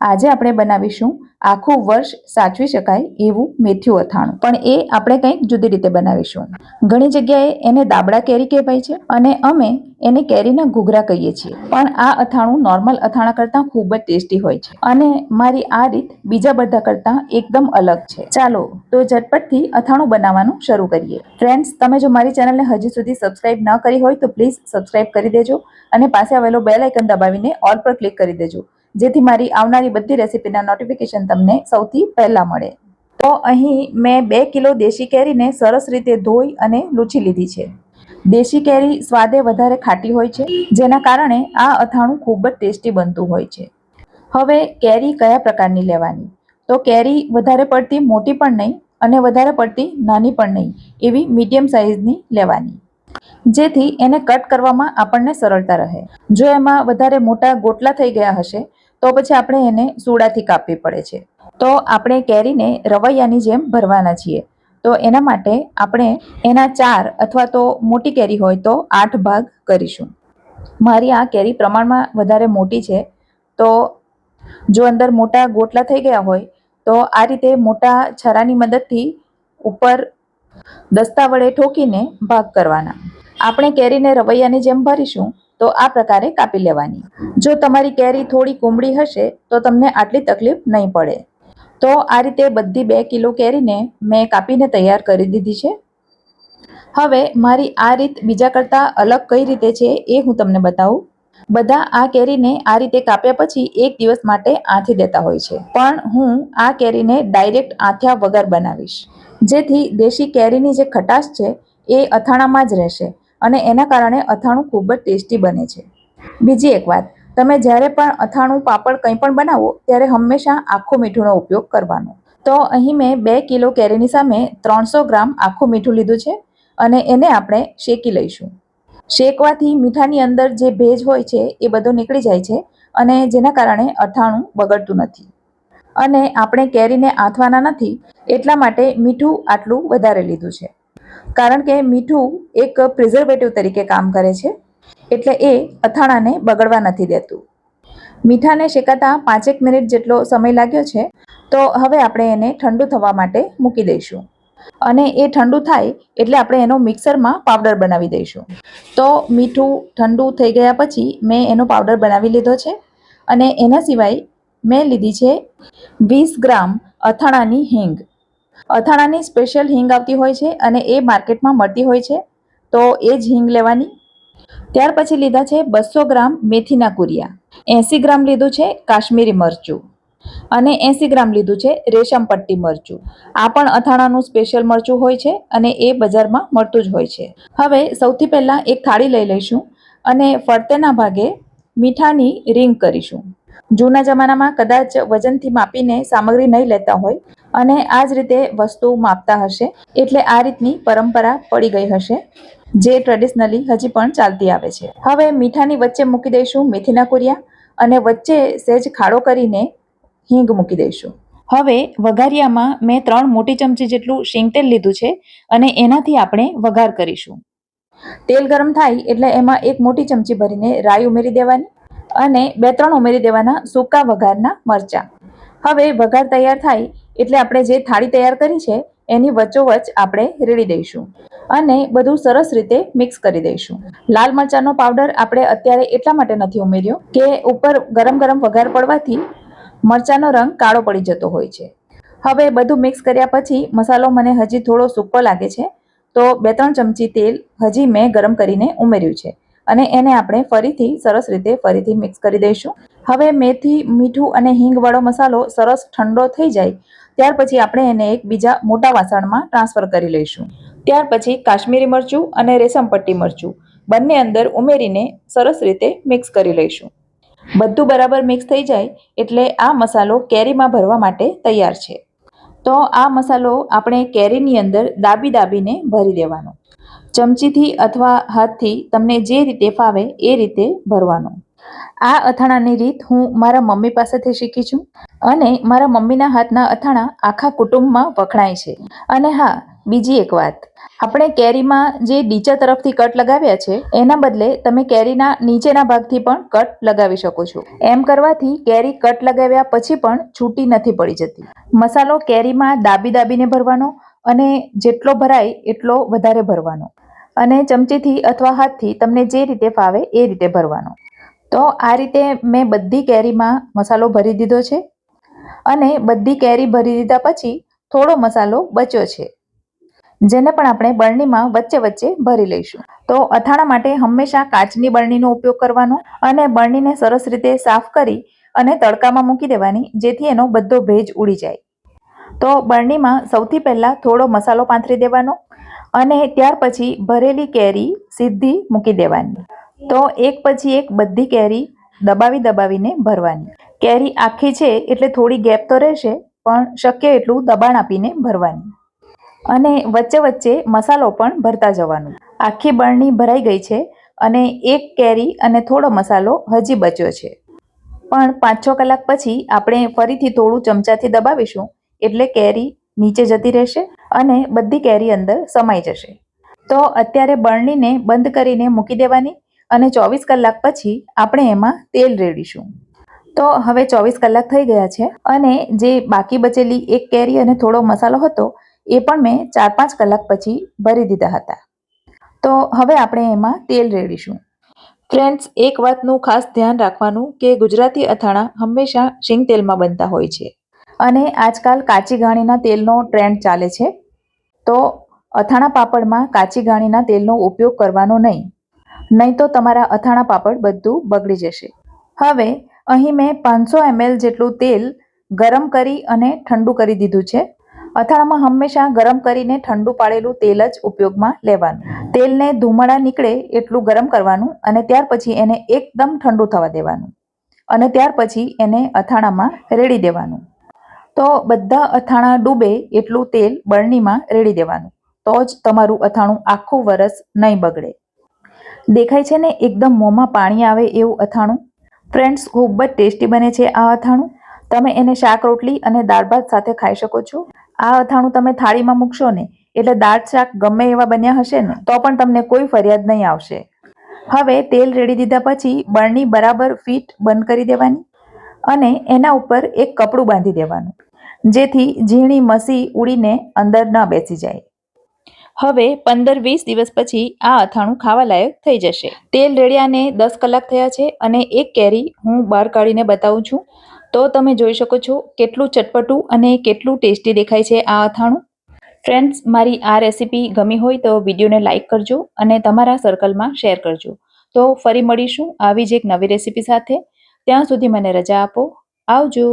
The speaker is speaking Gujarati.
આજે આપણે બનાવીશું આખું વર્ષ સાચવી શકાય એવું મેથ્યું અથાણું. પણ એ આપણે કંઈક જુદી રીતે બનાવીશું. ઘણી જગ્યાએ એને દાબડા કેરી કહેવાય છે અને અમે એને કેરીના ઘૂઘરા કહીએ છીએ. પણ આ અથાણું નોર્મલ અથાણા કરતાં ખૂબ જ ટેસ્ટી હોય છે. અને મારી આ રીત બીજા બધા કરતાં એકદમ અલગ છે. ચાલો, તો ઝટપટથી અથાણું બનાવવાનું શરૂ કરીએ. ફ્રેન્ડ્સ તમે જો મારી ચેનલને હજી સુધી સબસ્ક્રાઇબ ન કરી હોય તો પ્લીઝ સબસ્ક્રાઇબ કરી દેજો અને પાસે આવેલો બેલ આઇકન દબાવીને ઓલ પર ક્લિક કરી દેજો. જેથી મારી આવનારી બધી રેસિપીના નોટિફિકેશન તમને સૌથી પહેલા મળે. તો અહીં મેં બે કિલો દેશી કેરીને સરસ રીતે ધોઈ અને લૂછી લીધી છે. દેશી કેરી સ્વાદે વધારે ખાટી હોય છે, જેના કારણે આ અથાણું ખૂબ જ ટેસ્ટી બનતું હોય છે. હવે કેરી કયા પ્રકારની લેવાની? તો કેરી વધારે પડતી મોટી પણ નહીં અને વધારે પડતી નાની પણ નહીં, એવી મીડિયમ સાઇઝની લેવાની. જેથી એને કટ કરવામાં આપણને સરળતા રહે. જો એમાં વધારે મોટા ગોટલા થઈ ગયા હશે, તો પછી આપણે એને સૂડાથી કાપવી પડે છે. તો આપણે કેરીને રવૈયાની જેમ ભરવાના છીએ. તો એના માટે આપણે એના ચાર અથવા તો મોટી કેરી હોય તો આઠ ભાગ કરીશું. મારી આ કેરી પ્રમાણમાં વધારે મોટી છે, તો જો અંદર મોટા ગોટલા થઈ ગયા હોય, તો આ રીતે મોટા છરાની મદદથી ઉપર દસ્તા વડે ઠોકીને ભાગ કરવાના. આપણે કેરીને રવૈયાની જેમ ભરીશું, તો આ પ્રકારે કાપી લેવાની. જો તમારી કેરી થોડી કુમળી હશે, તો તમને આટલી તકલીફ નહીં પડે. તો આ રીતે બધી બે કિલો કેરીને મેં કાપીને તૈયાર કરી દીધી છે. હવે મારી આ રીત બીજા કરતાં અલગ કઈ રીતે છે એ હું તમને બતાવું. બધા આ કેરીને આ રીતે કાપ્યા પછી એક દિવસ માટે આંથી દેતા હોય છે. પણ હું આ કેરીને ડાયરેક્ટ આથ્યા વગર બનાવીશ. જેથી દેશી કેરીની જે ખટાશ છે, એ અથાણામાં જ રહેશે. અને એના કારણે અથાણું ખૂબ જ ટેસ્ટી બને છે. બીજી એક વાત, તમે જ્યારે પણ અથાણું પાપડ કંઈ પણ બનાવો, ત્યારે હંમેશા આખું મીઠુંનો ઉપયોગ કરવાનો. તો અહીં મેં બે કિલો કેરીની સામે ત્રણસો ગ્રામ આખું મીઠું લીધું છે અને એને આપણે શેકી લઈશું. શેકવાથી મીઠાની અંદર જે ભેજ હોય છે, એ બધો નીકળી જાય છે અને જેના કારણે અથાણું બગડતું નથી. અને આપણે કેરીને આથવાના નથી, એટલા માટે મીઠું આટલું વધારે લીધું છે. કારણ કે મીઠું એક પ્રિઝર્વેટિવ તરીકે કામ કરે છે. એટલે એ અથાણાને બગડવા નથી દેતું. મીઠાને શેકાતા પાંચેક મિનિટ જેટલો સમય લાગ્યો છે, તો હવે આપણે એને ઠંડુ થવા માટે મૂકી દઈશું. અને એ ઠંડુ થાય એટલે આપણે એનો મિક્સરમાં પાવડર બનાવી દઈશું. તો મીઠું ઠંડુ થઈ ગયા પછી મેં એનો પાવડર બનાવી લીધો છે અને એના સિવાય મેં લીધી છે વીસ ગ્રામ અથાણાની હિંગ. અથાણાની સ્પેશિયલ હિંગ આવતી હોય છે અને એ માર્કેટમાં મળતી હોય છે. તો એ જ હિંગ લેવાની. ત્યાર પછી લીધા છે બસો ગ્રામ મેથીના કુરિયા. એંસી ગ્રામ લીધું છે કાશ્મીરી મરચું. અને એંસી ગ્રામ લીધું છે રેશમ પટ્ટી મરચું. આ પણ અથાણાનું સ્પેશિયલ મરચું હોય છે અને એ બજારમાં મળતું જ હોય છે. હવે સૌથી પહેલાં એક થાળી લઈ લઈશું અને ફરતેના ભાગે મીઠાની રિંગ કરીશું. જૂના જમાનામાં કદાચ વજનથી માપીને સામગ્રી નહીં લેતા હોય અને આ જ રીતે વસ્તુ માપતા હશે. એટલે આ રીતની પરંપરા પડી ગઈ હશે, જે ટ્રેડિશનલી હજી પણ ચાલતી આવે છે. હવે મીઠાની વચ્ચે મૂકી દઈશું મેથીના કુરિયા અને વચ્ચે સહેજ ખાડો કરીને હિંગ મૂકી દઈશું. હવે વઘારિયામાં મેં ત્રણ મોટી ચમચી જેટલું શીંગ તેલ લીધું છે અને એનાથી આપણે વઘાર કરીશું. તેલ ગરમ થાય એટલે એમાં એક મોટી ચમચી ભરીને રાઈ ઉમેરી દેવાની અને બે ત્રણ ઉમેરી દેવાના સૂકા વઘારના મરચાં. હવે વઘાર તૈયાર થાય એટલે આપણે જે થાળી તૈયાર કરી છે, એની વચ્ચોવચ આપણે રેડી દઈશું અને બધું સરસ રીતે મિક્સ કરી દઈશું. લાલ મરચાંનો પાવડર આપણે અત્યારે એટલા માટે નથી ઉમેર્યો કે ઉપર ગરમ ગરમ વઘાર પડવાથી મરચાંનો રંગ કાળો પડી જતો હોય છે. હવે બધું મિક્સ કર્યા પછી મસાલો મને હજી થોડો સૂકો લાગે છે, તો બે ત્રણ ચમચી તેલ હજી મેં ગરમ કરીને ઉમેર્યું છે. અને એને આપણે ફરીથી સરસ રીતે ફરીથી મિક્સ કરી દઈશું. હવે મેથી, મીઠું અને હિંગવાળો મસાલો સરસ ઠંડો થઈ જાય, ત્યાર પછી આપણે એને એક બીજા મોટા વાસણમાં ટ્રાન્સફર કરી લઈશું. ત્યાર પછી કાશ્મીરી મરચું અને રેશમપટ્ટી મરચું બંને અંદર ઉમેરીને સરસ રીતે મિક્સ કરી લઈશું. બધું બરાબર મિક્સ થઈ જાય એટલે આ મસાલો કેરીમાં ભરવા માટે તૈયાર છે. તો આ મસાલો આપણે કેરીની અંદર દાબી દાબીને ભરી દેવાનો. ચમચીથી અથવા હાથથી તમને જે રીતે ફાવે એ રીતે ભરવાનો. આ અથાણાની રીત હું મારા મમ્મી પાસેથી શીખી છું અને મારા મમ્મીના હાથના અથાણા આખા કુટુંબમાં વખણાય છે. અને હા, બીજી એક વાત. આપણે કેરીમાં જે નીચા તરફથી કટ લગાવ્યા છે, એના બદલે તમે કેરીના નીચેના ભાગથી પણ કટ લગાવી શકો છો. એમ કરવાથી કેરી કટ લગાવ્યા પછી પણ છૂટી નથી પડી જતી. મસાલો કેરીમાં દાબી દાબીને ભરવાનો અને જેટલો ભરાય એટલો વધારે ભરવાનો. અને ચમચીથી અથવા હાથથી તમને જે રીતે ફાવે એ રીતે ભરવાનો. તો આ રીતે મેં બધી કેરીમાં મસાલો ભરી દીધો છે અને બધી કેરી ભરી દીધા પછી થોડો મસાલો બચ્યો છે, જેને પણ આપણે બરણીમાં વચ્ચે વચ્ચે ભરી લઈશું. તો અથાણા માટે હંમેશા કાચની બરણીનો ઉપયોગ કરવાનો અને બરણીને સરસ રીતે સાફ કરી અને તડકામાં મૂકી દેવાની, જેથી એનો બધો ભેજ ઉડી જાય. તો બરણીમાં સૌથી પહેલાં થોડો મસાલો પાથરી દેવાનો અને ત્યાર પછી ભરેલી કેરી સીધી મૂકી દેવાની. તો એક પછી એક બધી કેરી દબાવી દબાવીને ભરવાની. કેરી આખી છે એટલે થોડી ગેપ તો રહેશે, પણ શક્ય એટલું દબાણ આપીને ભરવાની. અને વચ્ચે વચ્ચે મસાલો પણ ભરતા જવાનું. આખી બરણી ભરાઈ ગઈ છે અને એક કેરી અને થોડો મસાલો હજી બચ્યો છે. પણ પાંચ છ કલાક પછી આપણે ફરીથી થોડું ચમચાથી દબાવીશું એટલે કેરી નીચે જતી રહેશે. અને બધી કેરી અંદર સમાઈ જશે. તો અત્યારે બરણીને બંધ કરીને મૂકી દેવાની અને ચોવીસ કલાક પછી આપણે એમાં તેલ રેડીશું. તો હવે ચોવીસ કલાક થઈ ગયા છે અને જે બાકી બચેલી એક કેરી અને થોડો મસાલો હતો એ પણ મેં ચાર પાંચ કલાક પછી ભરી દીધા હતા. તો હવે આપણે એમાં તેલ રેડીશું. ફ્રેન્ડ્સ, એક વાતનું ખાસ ધ્યાન રાખવાનું કે ગુજરાતી અથાણાં હંમેશા શીંગ તેલમાં બનતા હોય છે. અને આજકાલ કાચી ઘાણીના તેલનો ટ્રેન્ડ ચાલે છે. તો અથાણા પાપડમાં કાચી ઘાણીના તેલનો ઉપયોગ કરવાનો નહીં. નહીં તો તમારા અથાણા પાપડ બધું બગડી જશે. હવે અહીં મેં પાંચસો એમએલ જેટલું તેલ ગરમ કરી અને ઠંડુ કરી દીધું છે. અથાણામાં હંમેશા ગરમ કરીને ઠંડુ પાડેલું તેલ જ ઉપયોગમાં લેવાનું. તેલને ધુમાડા નીકળે એટલું ગરમ કરવાનું અને ત્યાર પછી એને એકદમ ઠંડુ થવા દેવાનું. અને ત્યાર પછી એને અથાણામાં રેડી દેવાનું. તો બધા અથાણા ડૂબે એટલું તેલ બરણીમાં રેડી દેવાનું. તો જ તમારું અથાણું આખું વરસ નહીં બગડે. દેખાય છે ને, એકદમ મોંમાં પાણી આવે એવું અથાણું? ફ્રેન્ડ્સ, ખૂબ જ ટેસ્ટી બને છે આ અથાણું. તમે એને શાક રોટલી અને દાળ ભાત સાથે ખાઈ શકો છો. આ અથાણું તમે થાળીમાં મૂકશો ને, એટલે દાળ શાક ગમે એવા બન્યા હશે ને, તો પણ તમને કોઈ ફરિયાદ નહીં આવશે. હવે તેલ રેડી દીધા પછી બરણી બરાબર ફીટ બંધ કરી દેવાની અને એના ઉપર એક કપડું બાંધી દેવાનું. જેથી ઝીણી મસી ઉડીને અંદર ન બેસી જાય. હવે પંદર વીસ દિવસ પછી આ અથાણું ખાવાલાયક થઈ જશે. તેલ રેડ્યાને દસ કલાક થયા છે અને એક કેરી હું બહાર કાઢીને બતાવું છું. તો તમે જોઈ શકો છો કેટલું ચટપટું અને કેટલું ટેસ્ટી દેખાય છે આ અથાણું. ફ્રેન્ડ્સ, મારી આ રેસીપી ગમી હોય તો વિડીયોને લાઇક કરજો અને તમારા સર્કલમાં શેર કરજો. તો ફરી મળીશું આવી જ એક નવી રેસીપી સાથે. ત્યાં સુધી મને રજા આપો. આવજો.